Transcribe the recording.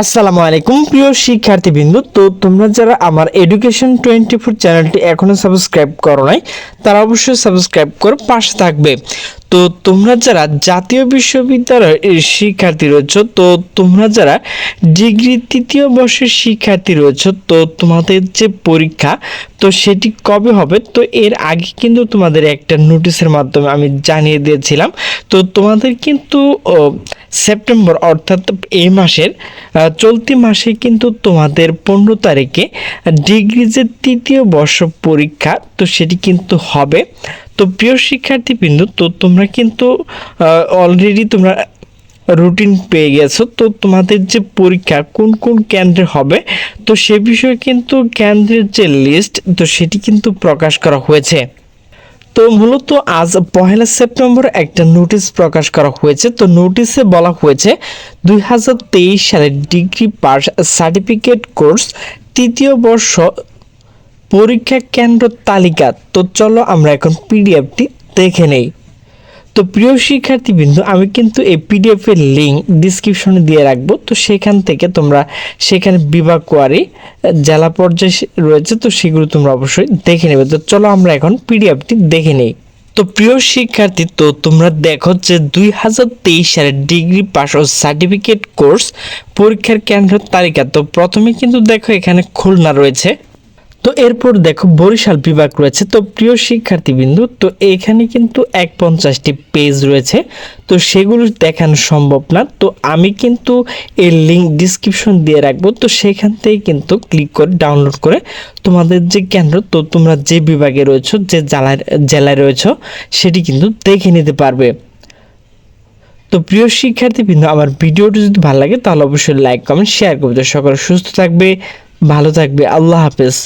আসসালামু আলাইকুম, প্রিয় শিক্ষার্থীবৃন্দ। তো তোমরা যারা আমার এডুকেশন টোয়েন্টি ফোর চ্যানেলটি এখনও সাবস্ক্রাইব করো নাই, তারা অবশ্যই সাবস্ক্রাইব করে পাশে থাকবে। তো তোমরা যারা জাতীয় বিশ্ববিদ্যালয়ের শিক্ষার্থী রয়েছ, তো তোমরা যারা ডিগ্রি তৃতীয় বর্ষের শিক্ষার্থী রয়েছ, তো তোমাদের যে পরীক্ষা, তো সেটি কবে হবে? তো এর আগে কিন্তু তোমাদের একটা নোটিশের মাধ্যমে আমি জানিয়ে দিয়েছিলাম। তো তোমাদের কিন্তু সেপ্টেম্বর অর্থাৎ এই মাসের চলতি মাসে কিন্তু তোমাদের পনেরো তারিখে ডিগ্রি যে তৃতীয় বর্ষ পরীক্ষা, তো সেটি কিন্তু হবে। তো প্রিয় শিক্ষার্থীবৃন্দ, তো তোমরা কিন্তু অলরেডি তোমরা রুটিন পেয়ে গেছো। তো তোমাদের যে পরীক্ষা, কোন কোন কেন্দ্রে হবে, তো সে বিষয়ে কিন্তু কেন্দ্রের যে লিস্ট তো সেটি কিন্তু প্রকাশ করা হয়েছে। তো মূলত আজ পহেলা সেপ্টেম্বর একটা নোটিশ প্রকাশ করা হয়েছে। তো নোটিশে বলা হয়েছে, দুই হাজার তেইশ সালে ডিগ্রি পাস সার্টিফিকেট কোর্স তৃতীয় বর্ষ পরীক্ষা কেন্দ্র তালিকা। তো চলো আমরা এখন পিডিএফটি দেখে নেই। তো প্রিয় শিক্ষার্থীবৃন্দ, আমি কিন্তু এই পিডিএফ এর লিঙ্ক ডিসক্রিপশনে দিয়ে রাখব। তো সেখান থেকে তোমরা সেখানে বিভাগ কোয়ারি জেলা পর্যায়ে রয়েছে, তো সেগুলো তোমরা অবশ্যই দেখে নেবে। তো চলো আমরা এখন পিডিএফটি দেখে নেই। তো প্রিয় শিক্ষার্থী, তো তোমরা দেখো যে দুই হাজার তেইশ সালে ডিগ্রি পাস ও সার্টিফিকেট কোর্স পরীক্ষার কেন্দ্র তালিকা। তো প্রথমে কিন্তু দেখো এখানে খুলনা রয়েছে। তো এরপর দেখো বরিশাল বিভাগ রয়েছে। তো প্রিয় শিক্ষার্থীবৃন্দ, তো এখানে কিন্তু এক পঞ্চাশটি পেজ রয়েছে। তো সেগুলো দেখানো সম্ভব না। তো আমি কিন্তু এর লিঙ্ক ডিসক্রিপশন দিয়ে রাখব। তো সেখান থেকে কিন্তু ক্লিক করে ডাউনলোড করে তোমাদের যে কেন্দ্র, তো তোমরা যে বিভাগে রয়েছো, যে জেলায় জেলায় রয়েছো, সেটি কিন্তু দেখে নিতে পারবে। তো প্রিয় শিক্ষার্থীবৃন্দ, আমার ভিডিওটি যদি ভালো লাগে, তাহলে অবশ্যই লাইক কমেন্ট শেয়ার করবে। সকলে সুস্থ থাকবে, ভালো থাকবে। আল্লাহ হাফেজ।